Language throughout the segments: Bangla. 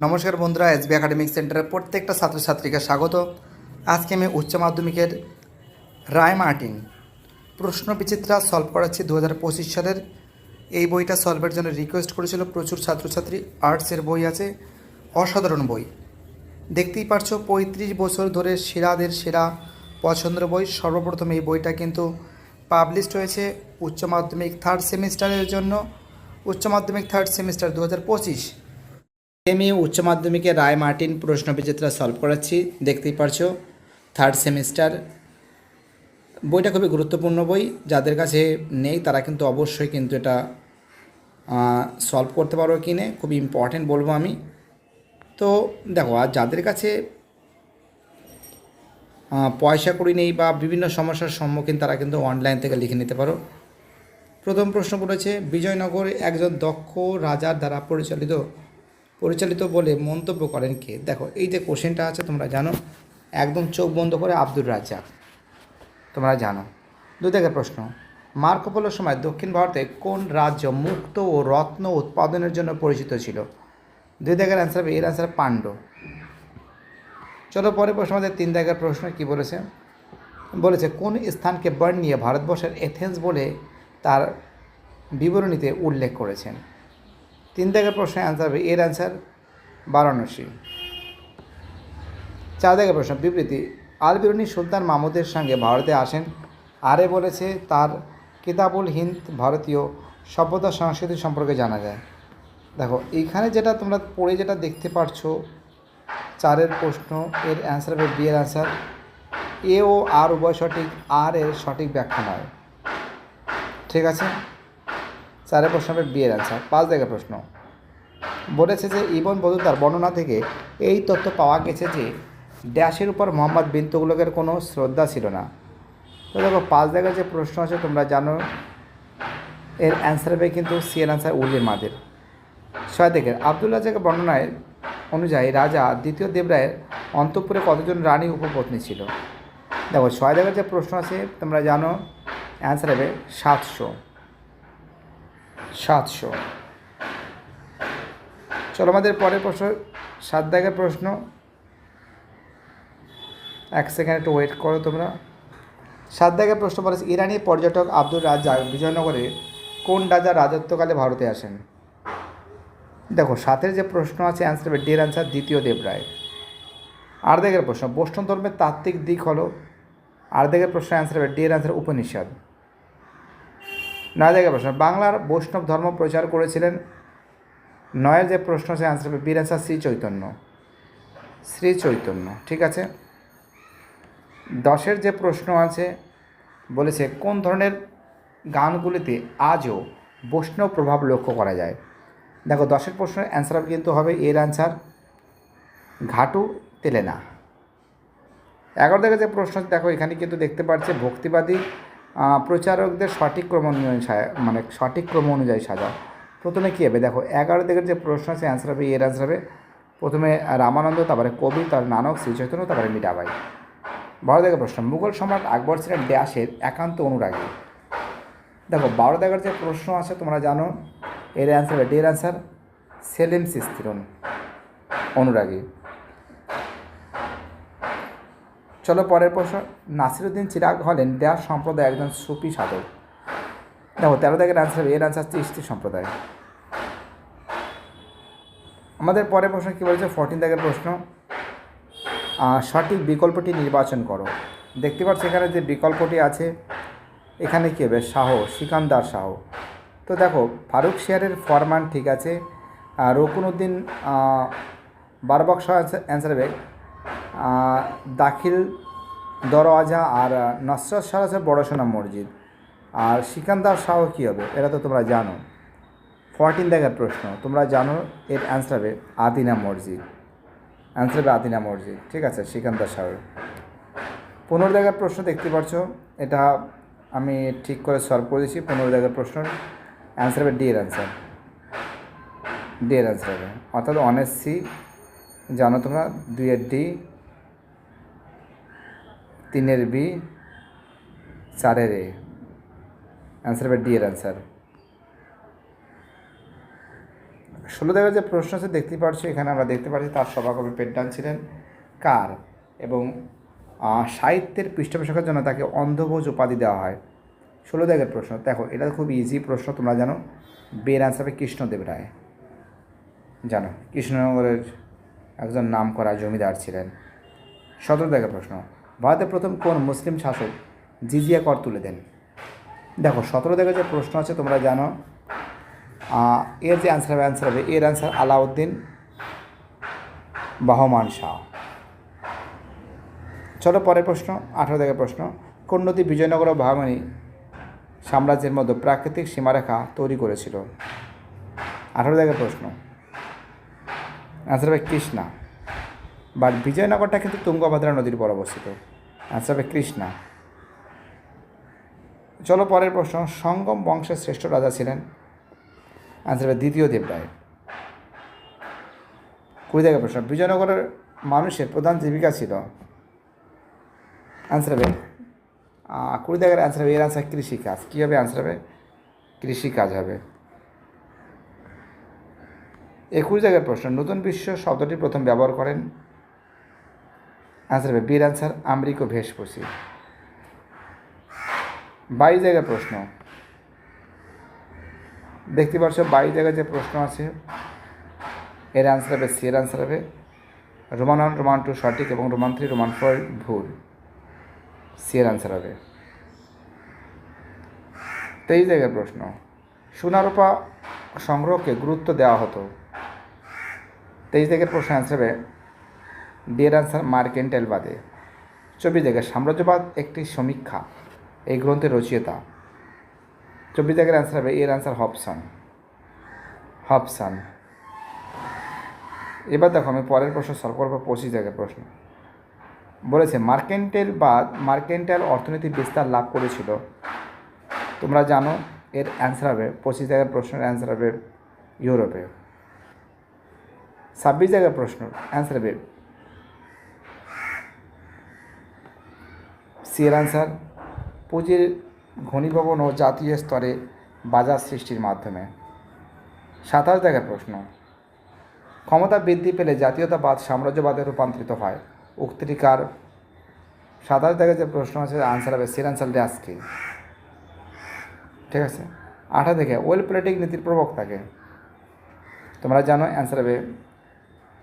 নমস্কার বন্ধুরা, এসবি একাডেমিক সেন্টারের প্রত্যেকটা ছাত্রছাত্রীকে স্বাগত। আজকে আমি উচ্চ মাধ্যমিকের রায় মার্টিন প্রশ্ন বিচিত্রা সলভ করাচ্ছি দু হাজার পঁচিশ সালের। এই বইটা সলভের জন্য রিকোয়েস্ট করেছিল প্রচুর ছাত্রছাত্রী আর্টসের বই আছে, অসাধারণ বই। দেখতেই পারছ, পঁয়ত্রিশ বছর ধরে সেরাদের সেরা পছন্দের বই। সর্বপ্রথম এই বইটা কিন্তু পাবলিশড হয়েছে উচ্চ মাধ্যমিক থার্ড সেমিস্টারের জন্য। উচ্চ মাধ্যমিক থার্ড সেমিস্টার দু হাজার পঁচিশ। আমি উচ্চ মাধ্যমিকে রায় মার্টিন প্রশ্ন বিচিত্রা সলভ করাচ্ছি দেখতেই পারছ। থার্ড সেমিস্টার বইটা খুবই গুরুত্বপূর্ণ বই, যাদের কাছে নেই তারা কিন্তু অবশ্যই কিন্তু এটা সলভ করতে পারো কিনে খুব ইম্পর্টেন্ট বলব আমি। তো দেখো, আর যাদের কাছে পয়সা করি নেই বা বিভিন্ন সমস্যার সম্মুখীন তারা কিন্তু অনলাইন থেকে লিখে নিতে পারো। প্রথম প্রশ্ন করেছে বিজয়নগরে একজন দক্ষ রাজার দ্বারা পরিচালিত পরিচালিত বলে মন্তব্য করেন কে? দেখো, এই যে কোশ্চেনটা আছে, তোমরা জানো। একদম চোখ বন্ধ করে আব্দুর রাজ্জাক। তোমরা জানো। দুই থেকে প্রশ্ন মার্কোপোলোর সময় দক্ষিণ ভারতে কোন রাজ্য মুক্ত ও রত্ন উৎপাদনের জন্য পরিচিত ছিল? দুই দাগের অ্যান্সার হবে, এর অ্যান্সার পাণ্ড চলো পরে প্রশ্ন আমাদের তিন দাগের প্রশ্ন কি বলেছে? বলেছে, কোন স্থানকে বার্ন বর্ণিয়ে ভারতবর্ষের এথেন্স বলে তার বিবরণীতে উল্লেখ করেছেন? তিন দাগের প্রশ্নের অ্যান্সার হবে এর অ্যান্সার বারাণসী। চার দাগের প্রশ্ন, বিবৃতি। আল বিরুনি সুলতান মাহমুদের সঙ্গে ভারতে আসেন। আরে বলেছে, তার কিতাবুল হিন্দ ভারতীয় সভ্যতা সংস্কৃতি সম্পর্কে জানা যায়। দেখো, এইখানে যেটা তোমরা পড়ে যেটা দেখতে পারছ, চারের প্রশ্ন, এর অ্যান্সার হবে বি অ্যান্সার এ ও আর উভয় সঠিক আর এর সঠিক ব্যাখ্যা নয়। ঠিক আছে? চারের প্রশ্ন হবে বিয়ের অ্যান্সার পাঁচ জায়গায় প্রশ্ন। বলেছে যে, ইবন বদুতার বর্ণনা থেকে এই তথ্য পাওয়া গেছে যে, ড্যাশের উপর মোহাম্মদ বিন তুগলকের কোনো শ্রদ্ধা ছিল না। তো দেখো, পাঁচ জায়গায় যে প্রশ্ন আছে, তোমরা জানো, এর অ্যান্সার হবে কিন্তু সি এর অ্যান্সার উল্লে মাদের। ছয় থেকে আব্দুল রাজাকের বর্ণনায় অনুযায়ী রাজা দ্বিতীয় দেবরায়ের অন্তঃপুরে কতজন রানী উপপত্নী ছিল? দেখো, ছয় জায়গার যে প্রশ্ন আছে, তোমরা জানো অ্যান্সার হবে সাতশো। সাতশো। চলো, আমাদের পরের প্রশ্ন, সাত দাগের প্রশ্ন। এক সেকেন্ড একটু ওয়েট করো তোমরা। সাত দাগের প্রশ্ন বলেছে, ইরানি পর্যটক আব্দুল রাজ্জাক বিজয়নগরে কোন রাজা রাজত্বকালে ভারতে আসেন? দেখো, সাতের যে প্রশ্ন আছে অ্যান্সার হবে ডের অ্যান্সার দ্বিতীয় দেবরায় আর দাগের প্রশ্ন, বৈষ্ণব ধর্মের তাত্ত্বিক দিক হলো, আর দাগের প্রশ্ন অ্যান্সার হবে ডের অ্যান্সার উপনিষদ। নয় দাগের প্রশ্ন। বাংলার বৈষ্ণব ধর্ম প্রচার করেছিলেন নয়ের যে প্রশ্ন আছে অ্যান্সার হবে, বীর অ্যান্সার শ্রী চৈতন্য শ্রী চৈতন্য ঠিক আছে? দশের যে প্রশ্ন আছে, বলেছে, কোন ধরনের গানগুলিতে আজও বৈষ্ণব প্রভাব লক্ষ্য করা যায়? দেখো, দশের প্রশ্নের অ্যান্সার কিন্তু হবে, এর অ্যান্সার ঘাটু তেলেনা। এগারো থেকে যে প্রশ্ন দেখো, এখানে কিন্তু দেখতে পাচ্ছে ভক্তিবাদী প্রচারকদের সঠিক ক্রম অনুযায়ী মানে সঠিক ক্রম অনুযায়ী সাজা। প্রথমে কী হবে? দেখো, এগারো থেকে যে প্রশ্ন আছে অ্যান্সার হবে, এর অ্যান্সার হবে। প্রথমে রামানন্দ, তারপরে কবি তার নানক শ্রীচৈতন্য তারপরে মিঠাবাই বারো থেকে প্রশ্ন, মুঘল সম্রাট আকবর ছিলেন ড্যাশের একান্ত অনুরাগী। দেখো, বারো দেখার যে প্রশ্ন আছে, তোমরা জানো, এর অ্যান্সার হবে ডের অ্যান্সার সেলিম সিস্তিরন অনুরাগী। চলো পরের প্রশ্ন। নাসিরুদ্দিন চিরাগ হলেন দেয়ার সম্প্রদায় একজন সুফি সাধক। দেখো, তেরো দাগের অ্যান্সার হবে এর অ্যান্সার চিস্তি সম্প্রদায়। আমাদের পরের প্রশ্ন কী বলেছে? ফোরটিন দাগের প্রশ্ন। সঠিক বিকল্পটি নির্বাচন করো। দেখতে পাচ্ছ এখানে যে বিকল্পটি আছে, এখানে কী হবে? শাহ, সিকান্দার শাহ। তো দেখো, ফারুক শেয়ারের ফরমান ঠিক আছে। আর রকুনউদ্দিন বারবক শাহ অ্যান্সার হবে। দাখিল দরওয়াজা আর নসরত শাহ আছে বড়সোনা মসজিদ। আর সিকান্দার শাহ কী হবে? এটা তো তোমরা জানো। ফরটিন দেখার প্রশ্ন। তোমরা জানো এর অ্যান্সার হবে আদিনা মসজিদ। অ্যান্সার হবে আদিনা মসজিদ। ঠিক আছে, সিকান্দার শাহের পনেরো দেখার প্রশ্ন দেখতে পাচ্ছ। এটা আমি ঠিক করে সলভ করে দিয়েছি। পনেরো দেখার প্রশ্ন। অ্যান্সার হবে ডি এর অ্যান্সার ডি এর অ্যান্সার হবে। অর্থাৎ অনেস সি জানো তোমরা? দুইয়ের ডি তিনের বি, চারের এ। অ্যান্সার হবে ডি এর অ্যান্সার ষোলো দেখার যে প্রশ্ন আছে দেখতে পাচ্ছি এখানে আমরা দেখতে পাচ্ছি তার সভাকবি পেড্ডান ছিলেন কার? এবং সাহিত্যের পৃষ্ঠপোষকের জন্য তাকে অন্ধভোজ উপাধি দেওয়া হয়। ষোলো দাগের প্রশ্ন, দেখো, এটা খুব ইজি প্রশ্ন, তোমরা জানো। বের আনসার হবে কৃষ্ণদেব রায়। জানো, কৃষ্ণনগরের একজন নাম করা জমিদার ছিলেন। সতেরো দাগের প্রশ্ন ভারতের প্রথম কোন মুসলিম শাসক জিজিয়া কর তুলে দেন? দেখো, সতেরো দাগের যে প্রশ্ন আছে তোমরা জানো এর যে অ্যান্সার হবে অ্যান্সার হবে, এর অ্যান্সার আলাউদ্দিন বাহমান শাহ। চলো পরের প্রশ্ন, আঠারো দাগের প্রশ্ন। কোন নদী বিজয়নগর ও সাম্রাজ্যের মধ্যে প্রাকৃতিক সীমারেখা তৈরি করেছিল? আঠারো দাগের প্রশ্ন। অ্যান্সার হবে কৃষ্ণা। বাট বিজয়নগরটা কিন্তু তুঙ্গভদ্রা নদীর উপর অবস্থিত। অ্যান্সার হবে কৃষ্ণা। চলো পরের প্রশ্ন, সঙ্গম বংশের শ্রেষ্ঠ রাজা ছিলেন? অ্যান্সার হবে দ্বিতীয় দেবরায়। কুড়ি দাগের প্রশ্ন, বিজয়নগরের মানুষের প্রধান জীবিকা ছিল? অ্যান্সার হবে কুড়ি দাগের অ্যান্সার হবে, এর অ্যান্সার কৃষিকাজ। কী হবে? অ্যান্সার হবে, কৃষিকাজ হবে। একুশ জায়গার প্রশ্ন, নতুন বিশ্ব শব্দটি প্রথম ব্যবহার করেন অ্যান্সার হবে বীর অ্যান্সার আমেরিকো ভেষপসি বাইশ জায়গার প্রশ্ন। দেখতে পাচ্ছ বাইশ জায়গায় যে প্রশ্ন আছে, এর অ্যান্সার হবে, সি এর অ্যান্সার হবে রোমান ওয়ান রোমান টু সঠিক এবং রোমান থ্রি রোমান ফোর ভুল। সি এর অ্যান্সার হবে। তেইশ জায়গার প্রশ্ন, সোনারূপা সংগ্রহকে গুরুত্ব দেওয়া হতো। তেইশ জায়গার প্রশ্ন অ্যান্সার হবে ডি এর অ্যান্সার মার্কেন্টাইল বাদে। চব্বিশ জায়গায় সাম্রাজ্যবাদ একটি সমীক্ষা। এই গ্রন্থের রচয়িতা চব্বিশ জায়গার অ্যান্সার হবে, এর অ্যান্সার হবসন হবসন এবার দেখো, আমি পরের প্রশ্ন সলভ করব, পঁচিশ জায়গার প্রশ্ন। বলেছে মার্কেন্টাইল বা মার্কেন্টাইল অর্থনীতি বিস্তার লাভ করেছিল। তোমরা জানো, এর অ্যান্সার হবে, পঁচিশ জায়গার প্রশ্নের অ্যান্সার হবে ইউরোপে। ছাব্বিশ জায়গার প্রশ্ন অ্যান্সার হবে সি আনসার পুঁজির ঘনীভবন ও জাতীয় স্তরে বাজার সৃষ্টির মাধ্যমে। সাতাশ দেখার প্রশ্ন। ক্ষমতা বৃদ্ধি পেলে জাতীয়তাবাদ সাম্রাজ্যবাদে রূপান্তরিত হয়। উক্তিটি কার সাতাশ জায়গায় যে প্রশ্ন আছে, আনসার হবে সির অ্যান্সার ড্যাসকি। ঠিক আছে? আঠা দেখে, ওয়েল পলিটিক নীতির প্রবক্তাকে। তোমরা জানো, অ্যান্সার হবে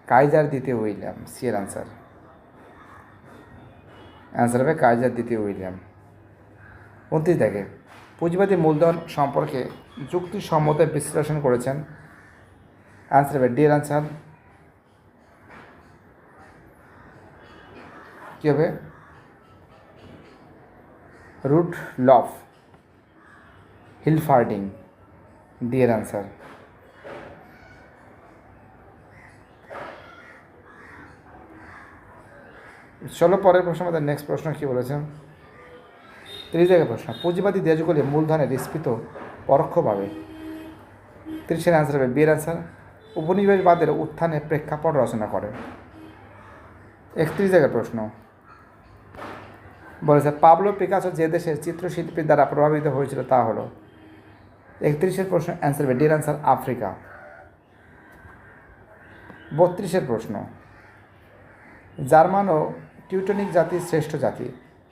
কাইজার দ্বিতীয় উইলিয়াম সি এর অ্যান্সার হবে কাইজার দ্বিতীয় উইলিয়াম। উনত্রিশ থেকে পুঁজিবাদী মূলধন সম্পর্কে যুক্তিসম্মত বিশ্লেষণ করেছেন। অ্যান্সার হবে ডি অ্যান্সার কী হবে? রুট লফ হিলফার্ডিং ডি এর অ্যান্সার চলো, পরের প্রশ্ন, আমাদের নেক্সট প্রশ্ন কী বলেছেন তিরিশ জায়গায় প্রশ্ন। পুঁজিবাদী দেশগুলি মূলধনের স্ফীত পরোক্ষভাবে। তিরিশের অ্যান্সার হবে বিয়ের অ্যান্সার উপনিবেশবাদের উত্থানে প্রেক্ষাপট রচনা করে। একত্রিশ জায়গায় প্রশ্ন। বলেছে, পাবলো পিকাসো যে দেশের চিত্রশিল্পীর দ্বারা প্রভাবিত হয়েছিল তা হলো। একত্রিশের প্রশ্ন অ্যান্সার হবে ডির অ্যান্সার আফ্রিকা। বত্রিশের প্রশ্ন। জার্মান ও টিউটনিক জাতি শ্রেষ্ঠ জাতি।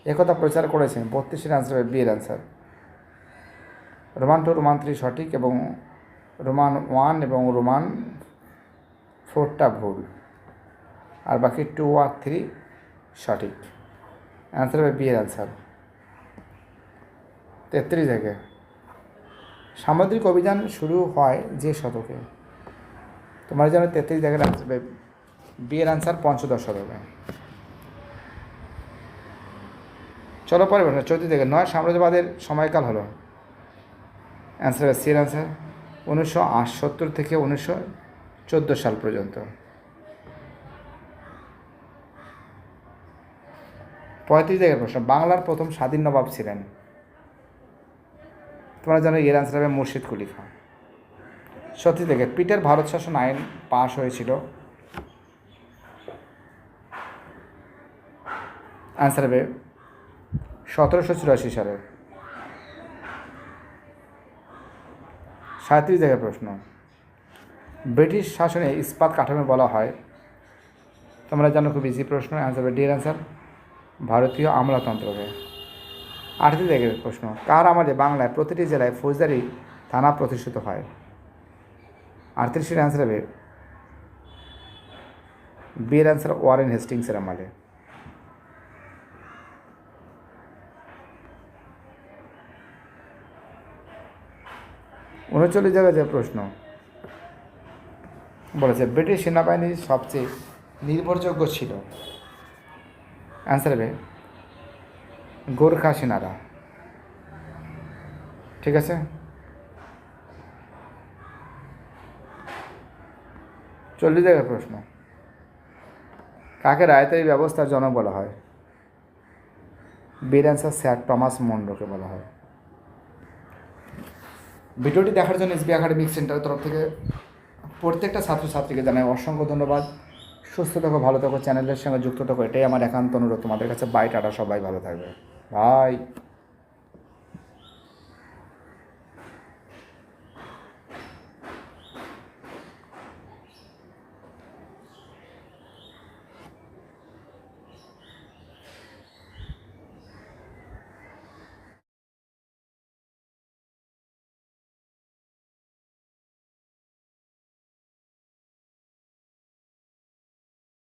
একথা প্রচার করেছেন বত্রিশের অ্যান্সার হবে বিয়ের answer Roman two Roman three সঠিক এবং রোমান ওয়ান এবং রোমান ফোরটা ভুল। আর বাকি টু আর থ্রি সঠিক। অ্যান্সার হবে বিয়ের অ্যান্সার তেত্রিশ থেকে সামুদ্রিক অভিযান শুরু হয় যে শতকে। তোমার যেন তেত্রিশ জায়গায় অ্যান্সার বিয়ের অ্যান্সার পঞ্চদশ শতকে। চলো পরে বলো চৌত্রিশ থেকে নয়, সাম্রাজ্যবাদের সময়কাল হলো। অ্যান্সার হবে সির অ্যান্সার উনিশশো সত্তর থেকে উনিশশো চোদ্দ সাল পর্যন্ত। পঁয়ত্রিশ জায়গার প্রশ্ন, বাংলার প্রথম স্বাধীন নবাব ছিলেন। তোমরা জানো এর অ্যান্সার হবে মুর্শিদ কুলিফা সত্যি থেকে পিটের ভারত শাসন আইন পাশ হয়েছিল। অ্যান্সার হবে সতেরোশো চুরাশি সালে। সাঁত্রিশ জায়গার প্রশ্ন। ব্রিটিশ শাসনে ইস্পাত কাঠামো বলা হয়। তোমরা জানো খুব ইজি প্রশ্ন অ্যান্সার হবে ডির অ্যান্সার ভারতীয় আমলাতন্ত্রকে। আটটি থেকে প্রশ্ন, কার আমাদের বাংলায় প্রতিটি জেলায় ফৌজদারি থানা প্রতিষ্ঠিত হয়? আটত্রিশের অ্যান্সার হবে বিয়ের অ্যান্সার ওয়ারেন হেস্টিংসের আমলে। উনচল্লিশ জায়গায় যে প্রশ্ন। বলেছে, ব্রিটিশ সেনাবাহিনীর সবচেয়ে নির্ভরযোগ্য ছিল। অ্যান্সার হবে, গোর্খা সেনারা। ঠিক আছে? চল্লিশ জায়গায় প্রশ্ন, কাকে রায়তারি ব্যবস্থার জনক বলা হয়? বীর অ্যান্সার স্যার টমাস মন্ডোকে বলা হয়। ভিডিওটি দেখার জন্য এসবি একাডেমিক সেন্টারের তরফ থেকে প্রত্যেকটা ছাত্রছাত্রীকে জানাই অসংখ্য ধন্যবাদ। সুস্থ থাকো, ভালো থাকো, চ্যানেলের সঙ্গে যুক্ত থাকো, এটাই আমার একান্ত অনুরোধ। তোমাদের কাছে বাই টাটা, সবাই ভালো থাকবে। বাই